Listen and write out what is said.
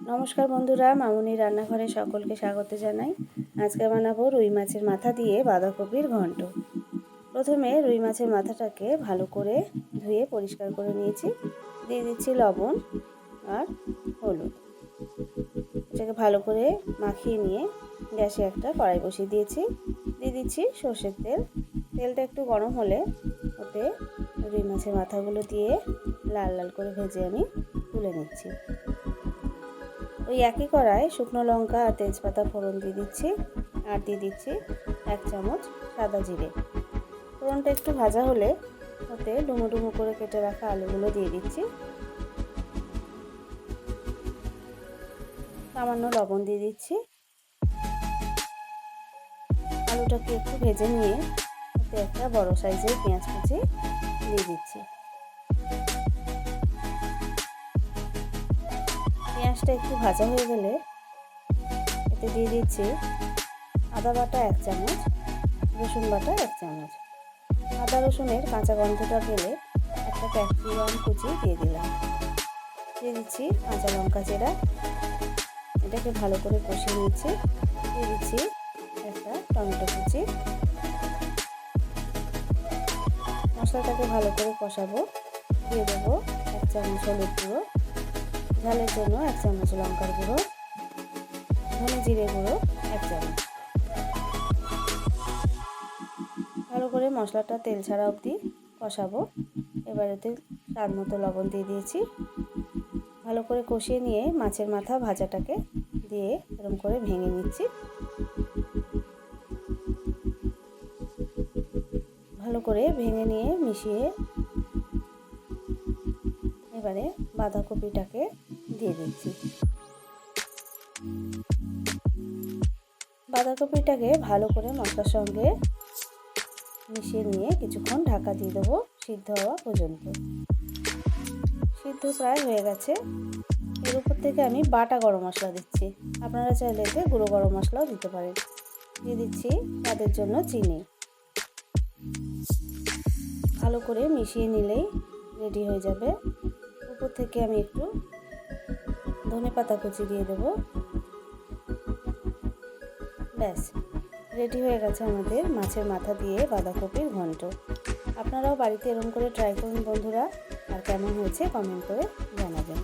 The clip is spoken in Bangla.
নমস্কার বন্ধুরা মামুনি রান্নাঘরে সকলকে স্বাগত জানাই। আজকে বানাবো রুই মাছের মাথা দিয়ে বাঁধাকপির ঘন্ট। প্রথমে রুই মাছের মাথাটাকে ভালো করে ধুয়ে পরিষ্কার করে নিয়েছি। দিয়ে দিচ্ছি লবণ আর হলুদ। এটাকে ভালো করে মাখিয়ে নিয়ে গ্যাসে একটা কড়াই বসিয়ে দিয়েছি। দিয়ে দিচ্ছি সর্ষের তেল। তেলটা একটু গরম হলে ওতে রুই মাছের মাথাগুলো দিয়ে লাল লাল করে ভেজে আমি তুলে নিচ্ছি। ওই একই কড়ায় শুকনো লঙ্কা আর তেজপাতা ফোড়ন দিয়ে দিচ্ছি, আর দিয়ে দিচ্ছি এক চামচ সাদা জিরে। ফোড়নটা একটু ভাজা হলে ওতে ডুমো ডুমো করে কেটে রাখা আলুগুলো দিয়ে দিচ্ছি। সামান্য লবণ দিয়ে দিচ্ছি। আলুটাকে একটু ভেজে নিয়ে ওতে একটা বড় সাইজের পেঁয়াজ কুচি দিয়ে দিচ্ছি। পেঁয়াজটা একটু ভাজা হয়ে গেলে এতে দিয়ে দিচ্ছি আদা বাটা এক চামচ, রসুন বাটা এক চামচ। আদা রসুনের কাঁচা গন্ধটা গেলে একটা ক্যাপসিকাম কুচি দিয়ে দিলাম। দিয়ে দিচ্ছি কাঁচা লঙ্কা চেরা। এটাকে ভালো করে কষিয়ে নিচ্ছি। দিয়ে দিচ্ছি একটা টমেটো কুচি। মশলাটাকে ভালো করে কষাবো। দিয়ে দেবো এক চামচ হলুদ গুঁড়ো। ঝালের জন্য এক চামচ লঙ্কার গুঁড়ো, ধনে জিরে গুঁড়ো, এক চামচ। ভালো করে মশলাটা তেল ছাড়া অবধি কষাবো। এবারেতে স্বাদ মতো লবণ দিয়ে দিয়েছি। ভালো করে কষিয়ে নিয়ে মাছের মাথা ভাজাটাকে দিয়ে এরকম করে ভেঙে নিচ্ছি। ভালো করে ভেঙে নিয়ে মিশিয়ে এবারে বাঁধাকপিটাকে দিয়ে দিচ্ছি। বাঁধাকপিটাকে ভালো করে মশলার সঙ্গে মিশিয়ে নিয়ে কিছুক্ষণ ঢাকা দিয়ে দেবো সিদ্ধ হওয়া পর্যন্ত। সিদ্ধ প্রায় হয়ে গেছে। এর উপর থেকে আমি বাটা গরম মশলা দিচ্ছি। আপনারা চাইলে এতে গুঁড়ো গরম মশলাও দিতে পারেন। দিয়ে দিচ্ছি তাদের জন্য চিনি। ভালো করে মিশিয়ে নিলেই রেডি হয়ে যাবে। উপর থেকে আমি একটু ধনে পাতা কুচি দিয়ে দেবো। ব্যাস, রেডি হয়ে গেছে আমাদের মাছের মাথা দিয়ে বাঁধাকপির ঘন্ট। আপনারাও বাড়িতে এরকম করে ট্রাই করুন বন্ধুরা, আর কেমন হয়েছে কমেন্ট করে জানাবেন।